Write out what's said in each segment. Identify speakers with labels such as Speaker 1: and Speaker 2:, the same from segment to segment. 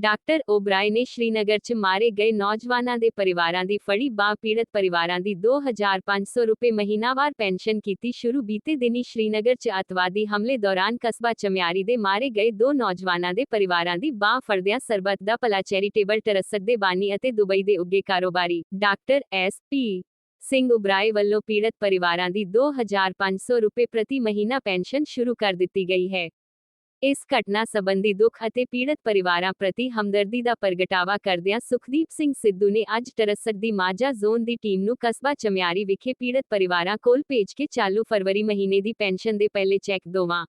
Speaker 1: Doctor Oberoi ਨੇ ਸ਼੍ਰੀਨਗਰ 'ਚ ਮਾਰੇ ਗਏ ਨੌਜਵਾਨਾਂ ਦੇ ਪਰਿਵਾਰਾਂ ਦੀ ਫੜੀ ਬਾਹ ਪੀੜਤ ਪਰਿਵਾਰਾਂ ਦੀ 2500 ਰੁਪਏ ਮਹੀਨਾਵਾਰ ਪੈਨਸ਼ਨ ਕੀਤੀ ਸ਼ੁਰੂ ਬੀਤੇ ਦਿਨੀ ਸ਼੍ਰੀਨਗਰ 'ਚ ਅਤਵਾਦੀ ਹਮਲੇ ਦੌਰਾਨ ਕਸਬਾ ਚਮਿਆਰੀ ਦੇ ਮਾਰੇ ਗਏ ਦੋ ਨੌਜਵਾਨਾਂ ਦੇ ਪਰਿਵਾਰਾਂ ਦੀ ਬਾਹ ਫੜਦਿਆਂ ਸਰਬੱਤ ਦਾ ਭਲਾ ਚੈਰੀਟੇਬਲ ਟਰਸਟ ਦੇ ਬਾਨੀ ਅਤੇ ਦੁਬਈ ਦੇ ਉੱਗੇ ਕਾਰੋਬਾਰੀ doctor S P Singh Oberoi ਵੱਲੋਂ ਪੀੜਤ ਪਰਿਵਾਰਾਂ ਦੀ 2500 ਰੁਪਏ ਪ੍ਰਤੀ ਮਹੀਨਾ ਪੈਨਸ਼ਨ ਸ਼ੁਰੂ ਕਰ ਦਿੱਤੀ ਗਈ ਹੈ। ਇਸ ਘਟਨਾ ਸੰਬੰਧੀ ਦੁੱਖ ਅਤੇ ਪੀੜਤ ਪਰਿਵਾਰਾਂ ਪ੍ਰਤੀ ਹਮਦਰਦੀ ਦਾ ਪ੍ਰਗਟਾਵਾ ਕਰਦਿਆਂ ਸੁਖਦੀਪ ਸਿੰਘ ਸਿੱਧੂ ਨੇ ਅੱਜ ਟਰਸਰ ਦੀ ਮਾਝਾ ਜ਼ੋਨ ਦੀ ਟੀਮ ਨੂੰ ਕਸਬਾ ਚਮਿਆਰੀ ਵਿਖੇ ਪੀੜਤ ਪਰਿਵਾਰਾਂ ਕੋਲ ਭੇਜ ਕੇ ਚਾਲੂ ਫਰਵਰੀ ਮਹੀਨੇ ਦੀ ਪੈਨਸ਼ਨ ਦੇ ਪਹਿਲੇ ਚੈੱਕ ਦੋਵਾਂ।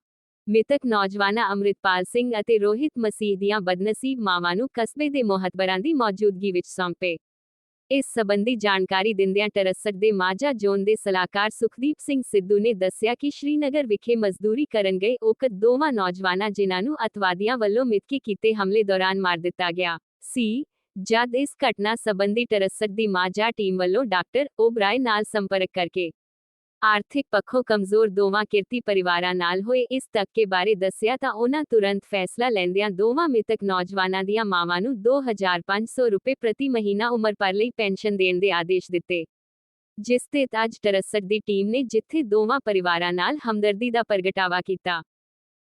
Speaker 1: ਮ੍ਰਿਤਕ ਨੌਜਵਾਨਾਂ ਅੰਮ੍ਰਿਤਪਾਲ ਸਿੰਘ ਅਤੇ ਰੋਹਿਤ ਮਸੀਹ ਦੀਆਂ ਬਦਨਸੀਬ ਮਾਵਾਂ ਨੂੰ ਕਸਬੇ ਦੇ ਮੋਹਤਬਰਾਂ ਦੀ ਮੌਜੂਦਗੀ ਵਿੱਚ ਸੌਂਪੇ। ਇਸ ਸੰਬੰਧੀ ਜਾਣਕਾਰੀ ਦਿੰਦਿਆਂ ਟਰਸਟ ਦੇ ਮਾਝਾ ਜ਼ੋਨ ਦੇ ਸਲਾਹਕਾਰ ਸੁਖਦੀਪ ਸਿੰਘ ਸਿੱਧੂ ਨੇ ਦੱਸਿਆ ਕਿ ਸ਼੍ਰੀਨਗਰ ਵਿਖੇ ਮਜ਼ਦੂਰੀ ਕਰਨ ਗਏ ਉਕਤ ਦੋਵਾਂ ਨੌਜਵਾਨਾਂ ਜਿਨ੍ਹਾਂ ਨੂੰ ਅਤਵਾਦੀਆਂ ਵੱਲੋਂ ਮਿੱਥਕੇ ਕੀਤੇ ਹਮਲੇ ਦੌਰਾਨ ਮਾਰ ਦਿੱਤਾ ਗਿਆ ਸੀ, ਜਦ ਇਸ ਘਟਨਾ ਸੰਬੰਧੀ ਟਰਸਟ ਦੀ ਮਾਝਾ ਟੀਮ ਵੱਲੋਂ ਡਾਕਟਰ ਓਬਰਾਏ ਨਾਲ ਸੰਪਰਕ ਕਰਕੇ ਆਰਥਿਕ ਪੱਖੋਂ ਕਮਜ਼ੋਰ ਦੋਵਾਂ ਕਿਰਤੀ ਪਰਿਵਾਰਾਂ ਨਾਲ ਹੋਏ ਇਸ ਧੱਕੇ ਬਾਰੇ ਦੱਸਿਆ ਤਾਂ ਉਹਨਾਂ ਤੁਰੰਤ ਫੈਸਲਾ ਲੈਂਦਿਆਂ ਦੋਵਾਂ ਮ੍ਰਿਤਕ ਨੌਜਵਾਨਾਂ ਦੀਆਂ ਮਾਵਾਂ ਨੂੰ 2500 ਰੁਪਏ ਪ੍ਰਤੀ ਮਹੀਨਾ ਉਮਰ ਭਰ ਲਈ ਪੈਨਸ਼ਨ ਦੇਣ ਦੇ ਆਦੇਸ਼ ਦਿੱਤੇ। ਜਿਸ ਤੇ ਅੱਜ ਟਰਸਟ ਦੀ ਟੀਮ ਨੇ ਜਿੱਥੇ ਦੋਵਾਂ ਪਰਿਵਾਰਾਂ ਨਾਲ ਹਮਦਰਦੀ ਦਾ ਪ੍ਰਗਟਾਵਾ ਕੀਤਾ,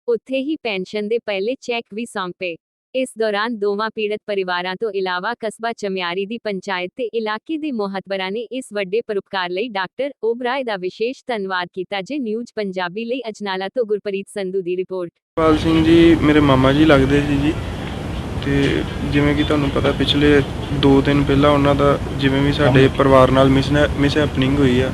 Speaker 1: ਉੱਥੇ ਹੀ ਪੈਨਸ਼ਨ ਦੇ ਪਹਿਲੇ ਚੈੱਕ ਵੀ ਸੌਂਪੇ। ਇਸ ਦੌਰਾਨ ਦੋਵਾਂ ਪੀੜਤ ਪਰਿਵਾਰਾਂ ਤੋਂ ਇਲਾਵਾ ਕਸਬਾ ਚਮਿਆਰੀ ਦੀ ਪੰਚਾਇਤ ਤੇ ਇਲਾਕੇ ਦੇ ਮੋਹਤਬਰਾਂ ਨੇ ਇਸ ਵੱਡੇ ਪਰਉਪਕਾਰ ਲਈ ਡਾਕਟਰ ਓਬਰਾਏ ਦਾ ਵਿਸ਼ੇਸ਼ ਧੰਨਵਾਦ ਕੀਤਾ, ਜੇ ਨਿਊਜ਼ ਪੰਜਾਬੀ ਲਈ ਅਜਨਾਲਾ ਤੋਂ ਗੁਰਪ੍ਰੀਤ ਸੰਧੂ ਦੀ ਰਿਪੋਰਟ।
Speaker 2: ਪਾਲ ਸਿੰਘ ਜੀ, ਮੇਰੇ ਮਾਮਾ ਜੀ ਲੱਗਦੇ ਸੀ ਜੀ, ਤੇ ਜਿਵੇਂ ਕਿ ਤੁਹਾਨੂੰ ਪਤਾ ਪਿਛਲੇ 2 ਦਿਨ ਪਹਿਲਾਂ ਉਹਨਾਂ ਦਾ ਜਿਵੇਂ ਵੀ ਸਾਡੇ ਪਰਿਵਾਰ ਨਾਲ ਮਿਸ ਮਿਸ ਹੈਪਨਿੰਗ ਹੋਈ ਆ,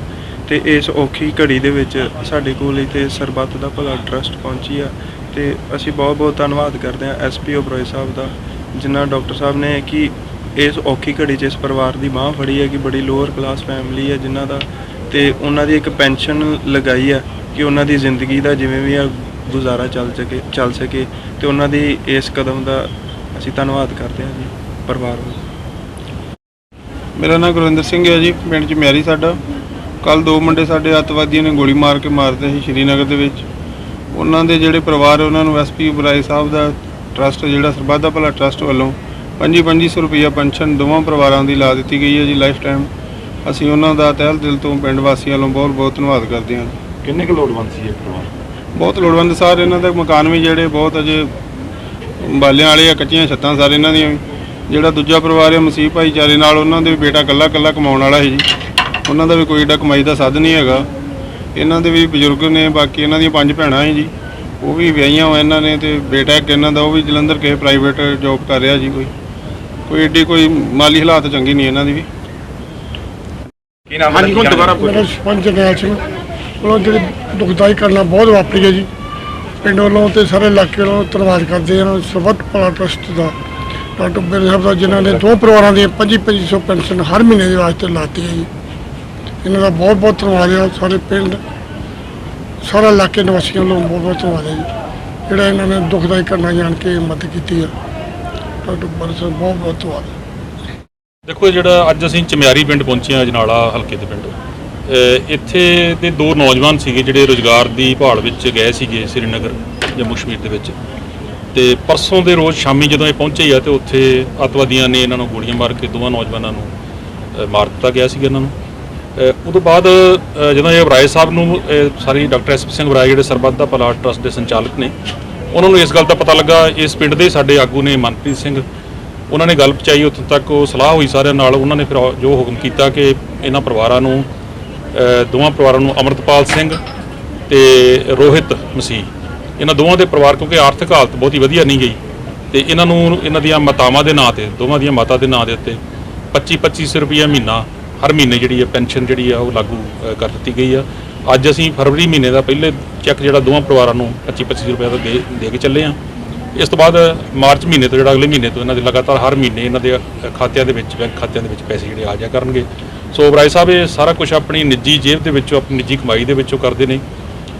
Speaker 2: ਤੇ ਇਸ ਔਖੀ ਘੜੀ ਦੇ ਵਿੱਚ ਸਾਡੇ ਕੋਲ ਇੱਥੇ ਸਰਬੱਤ ਦਾ ਭਲਾ ਟਰਸਟ ਪਹੁੰਚੀ ਆ ਤੇ ਅਸੀਂ ਬਹੁਤ ਬਹੁਤ ਧੰਨਵਾਦ ਕਰਦੇ ਹਾਂ ਐਸਪੀ ਬਰੋਏ ਸਾਹਿਬ ਦਾ, ਜਿਨ੍ਹਾਂ ਡਾਕਟਰ ਸਾਹਿਬ ਨੇ ਕਿ ਇਸ ਔਖੀ ਘੜੀ 'ਚ ਇਸ ਪਰਿਵਾਰ ਦੀ ਬਾਹ ਫੜੀ ਹੈ ਕਿ ਬੜੀ ਲੋਅਰ ਕਲਾਸ ਫੈਮਿਲੀ ਹੈ ਜਿਨ੍ਹਾਂ ਦਾ, ਤੇ ਉਹਨਾਂ ਦੀ ਇੱਕ ਪੈਨਸ਼ਨ ਲਗਾਈ ਹੈ ਕਿ ਉਹਨਾਂ ਦੀ ਜ਼ਿੰਦਗੀ ਦਾ ਜਿਵੇਂ ਵੀ ਆ ਗੁਜ਼ਾਰਾ ਚੱਲ ਸਕੇ ਚੱਲ ਸਕੇ, ਤੇ ਉਹਨਾਂ ਦੀ ਇਸ ਕਦਮ ਦਾ ਅਸੀਂ ਧੰਨਵਾਦ ਕਰਦੇ ਹਾਂ ਜੀ, ਪਰਿਵਾਰ ਵੱਲੋਂ।
Speaker 3: ਮੇਰਾ ਨਾਮ ਗੁਰਵਿੰਦਰ ਸਿੰਘ ਹੈ ਜੀ, ਪਿੰਡ ਚ ਮਿਆਰੀ ਸਾਡਾ। ਕੱਲ ਦੋ ਮੁੰਡੇ ਸਾਡੇ ਅੱਤਵਾਦੀਆਂ ਨੇ ਗੋਲੀ ਮਾਰ ਕੇ ਮਾਰਦੇ ਸੀ ਸ਼੍ਰੀਨਗਰ ਦੇ ਵਿੱਚ। ਉਹਨਾਂ ਦੇ ਜਿਹੜੇ ਪਰਿਵਾਰ ਉਹਨਾਂ ਨੂੰ ਐਸਪੀ ਬਰਾਏ ਸਾਹਿਬ ਦਾ ਟਰਸਟ ਜਿਹੜਾ ਸਰਬੱਤ ਦਾ ਭਲਾ ਟਰਸਟ ਵੱਲੋਂ 25-2500 ਰੁਪਈਆ ਪੈਨਸ਼ਨ ਦੋਵਾਂ ਪਰਿਵਾਰਾਂ ਦੀ ਲਾ ਦਿੱਤੀ ਗਈ ਹੈ ਜੀ ਲਾਈਫ ਟਾਈਮ ਅਸੀਂ ਉਹਨਾਂ ਦਾ ਤਹਿਲ ਦਿਲ ਤੋਂ ਪਿੰਡ ਵਾਸੀਆਂ ਵੱਲੋਂ ਬਹੁਤ ਬਹੁਤ ਧੰਨਵਾਦ ਕਰਦੇ ਹਾਂ।
Speaker 4: ਕਿੰਨੇ ਕੁ ਲੋੜਵੰਦ ਸੀ ਇਹ ਪਰਿਵਾਰ?
Speaker 3: ਬਹੁਤ ਲੋੜਵੰਦ ਸਾਰੇ ਇਹਨਾਂ ਦੇ ਮਕਾਨ ਵੀ ਜਿਹੜੇ ਬਹੁਤ ਅਜੇ ਬਾਲਿਆਂ ਵਾਲੇ ਆ ਕੱਚੀਆਂ ਛੱਤਾਂ ਸਾਰੇ ਇਹਨਾਂ ਦੀਆਂ ਵੀ। ਜਿਹੜਾ ਦੂਜਾ ਪਰਿਵਾਰ ਹੈ ਮਸੀਹ ਭਾਈਚਾਰੇ ਨਾਲ ਉਹਨਾਂ ਦੇ ਵੀ ਬੇਟਾ ਇਕੱਲਾ ਇਕੱਲਾ ਕਮਾਉਣ ਵਾਲਾ ਹੈ ਜੀ। ਉਹਨਾਂ ਦਾ ਵੀ ਕੋਈ ਏਡਾ ਕਮਾਈ ਦਾ ਸਾਧਨ ਨਹੀਂ ਹੈਗਾ। ਇਹਨਾਂ ਦੇ ਵੀ ਬਜ਼ੁਰਗ ਨੇ ਬਾਕੀ ਇਹਨਾਂ ਦੀਆਂ ਪੰਜ ਭੈਣਾਂ ਹੈ ਜੀ। ਉਹ ਵੀ ਵਿਆਹੀਆਂ ਹੋਏ ਇਹਨਾਂ ਨੇ ਤੇ ਬੇਟਾ ਇੱਕ ਇਹਨਾਂ ਦਾ ਉਹ ਵੀ ਜਲੰਧਰ ਕਿਸੇ ਪ੍ਰਾਈਵੇਟ ਜੌਬ ਕਰ ਰਿਹਾ ਜੀ ਕੋਈ। ਕੋਈ ਏਡੀ ਕੋਈ ਮਾਲੀ ਹਾਲਾਤ ਚੰਗੀ ਨਹੀਂ ਇਹਨਾਂ ਦੀ ਵੀ।
Speaker 4: ਕੀ ਨਾਮ ਹਾਂਜੀ ਹੁਣ ਦੁਬਾਰਾ
Speaker 5: ਮੇਰਾ ਸਰਪੰਚ ਜਰਨੈਲ ਸਿੰਘ। ਵੱਲੋਂ ਜਿਹੜੀ ਦੁਖਦਾਈ ਕਰਨਾ ਬਹੁਤ ਵਾਪਰੀ ਹੈ ਜੀ। ਪਿੰਡ ਵੱਲੋਂ ਤੇ ਸਾਰੇ ਇਲਾਕੇ ਵੱਲੋਂ ਧੰਨਵਾਦ ਕਰਦੇ ਹਾਂ। ਸਰਬੱਤ ਭਲਾ ਟਰਸਟ ਦਾ ਡਾਕਟਰ ਬੇਰ ਸਾਹਿਬ ਦਾ ਜਿਨ੍ਹਾਂ ਨੇ ਦੋ ਪਰਿਵਾਰਾਂ ਦੀ 25-2500 ਪੈਨਸ਼ਨ ਹਰ ਮਹੀਨੇ ਦੇ ਵਾਸਤੇ ਲਾਤੀ ਹੈ ਜੀ। ਇਹਨਾਂ ਦਾ ਬਹੁਤ ਬਹੁਤ ਧੰਨਵਾਦ ਹੈ ਸਾਰੇ ਪਿੰਡ, ਸਾਰਾ ਇਲਾਕੇ ਨਿਵਾਸੀਆਂ ਵੱਲੋਂ ਬਹੁਤ ਬਹੁਤ ਧੰਨਵਾਦ ਹੈ ਜੀ। ਜਿਹੜਾ ਇਹਨਾਂ ਨੇ ਦੁਖਦਾਈ ਕਰਨਾ ਜਾਣ ਕੇ ਮਦਦ ਕੀਤੀ ਹੈ ਡਾਕਟਰ ਬੇਰ ਬਹੁਤ ਬਹੁਤ ਧੰਨਵਾਦ
Speaker 6: ਦੇਖੋ ਜਿਹੜਾ ਅੱਜ ਅਸੀਂ ਚਮਿਆਰੀ ਪਿੰਡ ਪਹੁੰਚੇ ਹਾਂ, ਅਜਨਾਲਾ ਹਲਕੇ ਦੇ ਪਿੰਡ। ਅਹ ਇੱਥੇ ਦੇ ਦੋ ਨੌਜਵਾਨ ਸੀਗੇ ਜਿਹੜੇ ਰੋਜ਼ਗਾਰ ਦੀ ਭਾਲ ਵਿੱਚ ਗਏ ਸੀਗੇ ਸ੍ਰੀਨਗਰ ਜੰਮੂ ਕਸ਼ਮੀਰ ਦੇ ਵਿੱਚ। ਤੇ ਪਰਸੋਂ ਦੇ ਰੋਜ਼ ਸ਼ਾਮੀ ਜਦੋਂ ਇਹ ਪਹੁੰਚੇ ਆ ਤੇ ਉੱਥੇ ਅੱਤਵਾਦੀਆਂ ਨੇ ਇਹਨਾਂ ਨੂੰ ਗੋਲੀਆਂ ਮਾਰ ਕੇ ਦੋਵਾਂ ਨੌਜਵਾਨਾਂ ਨੂੰ, ਅਹ ਮਾਰ ਦਿੱਤਾ ਗਿਆ ਸੀਗਾ ਇਹਨਾਂ ਨੂੰ। ਉਹ ਤੋਂ ਬਾਅਦ ਜਦੋਂ ਇਹ ਬਰਾਏ ਸਾਹਿਬ ਨੂੰ ਸਾਰੀ doctor S P Singh Oberoi ਜਿਹੜੇ ਸਰਬੱਤ ਦਾ ਭਲਾ ਟਰਸਟ ਦੇ ਸੰਚਾਲਕ ਨੇ, ਉਹਨਾਂ ਨੂੰ ਇਸ ਗੱਲ ਦਾ ਪਤਾ ਲੱਗਾ। ਇਸ ਪਿੰਡ ਦੇ ਸਾਡੇ ਆਗੂ ਨੇ ਮਨਪ੍ਰੀਤ ਸਿੰਘ, ਉਹਨਾਂ ਨੇ ਗੱਲ ਪਹੁੰਚਾਈ। ਉੱਥੋਂ ਤੱਕ ਉਹ ਸਲਾਹ ਹੋਈ ਸਾਰਿਆਂ ਨਾਲ। ਉਹਨਾਂ ਨੇ ਫਿਰ ਜੋ ਹੁਕਮ ਕੀਤਾ ਕਿ ਇਹਨਾਂ ਪਰਿਵਾਰਾਂ ਨੂੰ ਦੋਵਾਂ ਪਰਿਵਾਰਾਂ ਨੂੰ ਅਮਰਤਪਾਲ ਸਿੰਘ ਤੇ ਰੋਹਿਤ ਮਸੀਹ। ਇਹਨਾਂ ਦੋਵਾਂ ਦੇ ਪਰਿਵਾਰ, ਕਿਉਂਕਿ ਆਰਥਿਕ ਹਾਲਤ ਬਹੁਤੀ ਵਧੀਆ ਨਹੀਂ ਗਈ। ਤੇ ਇਹਨਾਂ ਨੂੰ, ਇਹਨਾਂ ਦੀਆਂ ਮਾਤਾਵਾਂ ਦੇ ਨਾਂ ਤੇ, ਦੋਵਾਂ ਦੀਆਂ ਮਾਤਾ ਦੇ ਨਾਂ ਦੇ ਉੱਤੇ 25 2500 ਰੁਪਏ ਮਹੀਨਾ ਹਰ ਮਹੀਨੇ ਜਿਹੜੀ ਹੈ ਪੈਨਸ਼ਨ ਜਿਹੜੀ ਆ ਉਹ ਲਾਗੂ ਅਹ ਕਰ ਦਿੱਤੀ ਗਈ ਆ। ਅੱਜ ਅਸੀਂ ਫਰਵਰੀ ਮਹੀਨੇ ਦਾ ਪਹਿਲੇ ਚੈੱਕ ਜਿਹੜਾ ਦੋਵਾਂ ਪਰਿਵਾਰਾਂ ਨੂੰ 25 25 ਰੁਪਏ ਦਾ ਦੇ ਦੇ ਕੇ ਚੱਲੇ ਆ। ਇਸ ਤੋਂ ਬਾਅਦ ਮਾਰਚ ਮਹੀਨੇ ਤੋਂ ਜਿਹੜਾ ਅਗਲੇ ਮਹੀਨੇ ਤੋਂ ਇਹਨਾਂ ਦੇ ਲਗਾਤਾਰ ਹਰ ਮਹੀਨੇ ਇਹਨਾਂ ਦੇ ਅ, ਖਾਤਿਆਂ ਦੇ ਵਿੱਚ ਬੈਂਕ ਖਾਤਿਆਂ ਦੇ ਵਿੱਚ ਪੈਸੇ ਜਿਹੜੇ ਆ ਜਾ ਕਰਨਗੇ। ਸੋ ਬਰਾਏ ਸਾਹਿਬ ਇਹ ਸਾਰਾ ਕੁਝ ਆਪਣੀ ਨਿੱਜੀ ਜੇਬ ਦੇ ਵਿੱਚੋਂ ਆਪਣੀ ਨਿੱਜੀ ਕਮਾਈ ਦੇ ਵਿੱਚੋਂ ਕਰਦੇ ਨੇ।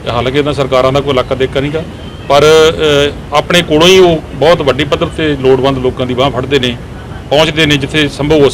Speaker 6: ਹਾਲਾਂਕਿ ਇਹਨਾਂ ਸਰਕਾਰਾਂ ਦਾ ਕੋਈ ਇਲਾਕਾ ਦੇਖਾ ਨਹੀਂਗਾ ਪਰ ਅ, ਆਪਣੇ ਕੋਲੋਂ ਹੀ ਉਹ ਬਹੁਤ ਵੱਡੀ ਪੱਧਰ ਤੇ ਲੋੜਵੰਦ ਲੋਕਾਂ ਦੀ ਬਾਹ ਫੜਦੇ ਨੇ ਪਹੁੰਚਦੇ ਨੇ ਜਿੱਥੇ ਸੰਭਵ ਹੋ